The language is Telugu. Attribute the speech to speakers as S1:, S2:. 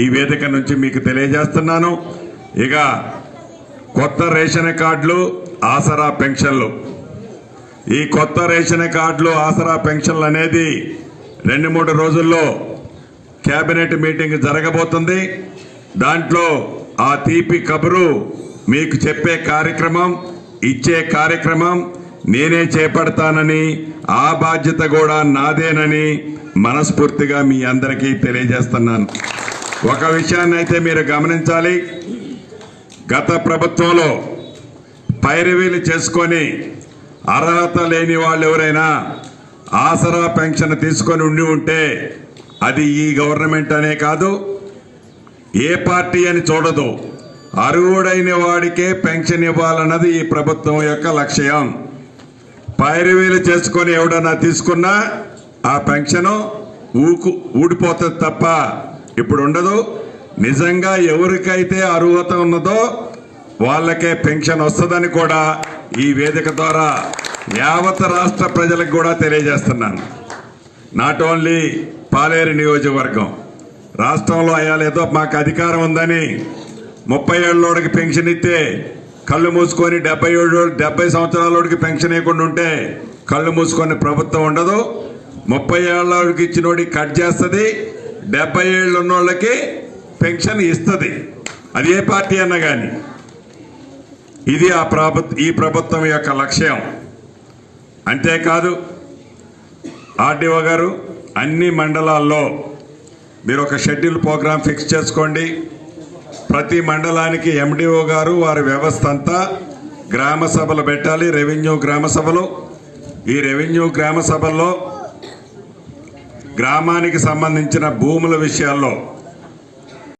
S1: ఈ వేదిక నుంచి మీకు తెలియజేస్తున్నాను. ఇక కొత్త రేషన్ కార్డులు ఆసరా పెన్షన్లు. ఈ కొత్త రేషన్ కార్డులు ఆసరా పెన్షన్లు అనేది రెండు మూడు రోజుల్లో కేబినెట్ మీటింగ్ జరగబోతుంది. దాంట్లో ఆ తీపి కబురు మీకు చెప్పే కార్యక్రమం ఇచ్చే కార్యక్రమం నేనే చేపడతానని ఆ బాధ్యత కూడా నాదేనని మనస్ఫూర్తిగా మీ అందరికీ తెలియజేస్తున్నాను. ఒక విషయాన్ని అయితే మీరు గమనించాలి. గత ప్రభుత్వంలో పైరవీలు చేసుకొని అర్హత లేని వాళ్ళు ఎవరైనా ఆసరా పెన్షన్ తీసుకొని ఉండి ఉంటే అది ఈ గవర్నమెంట్ అనే కాదు ఏ పార్టీ అని చూడదు. అర్హుడైన వాడికే పెన్షన్ ఇవ్వాలన్నది ఈ ప్రభుత్వం యొక్క లక్ష్యం. పైరవీలు చేసుకొని ఎవడన్నా తీసుకున్నా ఆ పెన్షన్ ఊకు ఊడిపోతుంది తప్ప ఇప్పుడు ఉండదు నిజంగా ఎవరికైతే అర్హత ఉన్నదో వాళ్ళకే పెన్షన్ వస్తుందని కూడా ఈ వేదిక ద్వారా యావత్ రాష్ట్ర ప్రజలకు కూడా తెలియజేస్తున్నాను. నాట్ ఓన్లీ పాలేరు నియోజకవర్గం రాష్ట్రంలో అయ్యాలేదో మాకు అధికారం ఉందని ముప్పై ఏళ్ళోడికి పెన్షన్ ఇస్తే కళ్ళు మూసుకొని డెబ్బై ఏడు డెబ్బై సంవత్సరాలకి పెన్షన్ ఇవ్వకుండా ఉంటే కళ్ళు మూసుకొని ప్రభుత్వం ఉండదు. ముప్పై ఏళ్ళకి ఇచ్చినోడి కట్ చేస్తుంది. డెబ్బై ఏళ్ళు ఉన్నోళ్ళకి పెన్షన్ ఇస్తుంది. అది ఏ పార్టీ అన్నా కానీ ఇది ఆ ప్రభుత్వ ఈ ప్రభుత్వం యొక్క లక్ష్యం. అంతేకాదు ఆర్డీఓ గారు అన్ని మండలాల్లో మీరు ఒక షెడ్యూల్ ప్రోగ్రాం ఫిక్స్ చేసుకోండి. ప్రతి మండలానికి ఎండిఓ గారు వారి వ్యవస్థ అంతా గ్రామ సభలు పెట్టాలి. రెవెన్యూ గ్రామ సభలు. ఈ రెవెన్యూ గ్రామ సభల్లో గ్రామానికి సంబంధించిన భూముల విషయాల్లో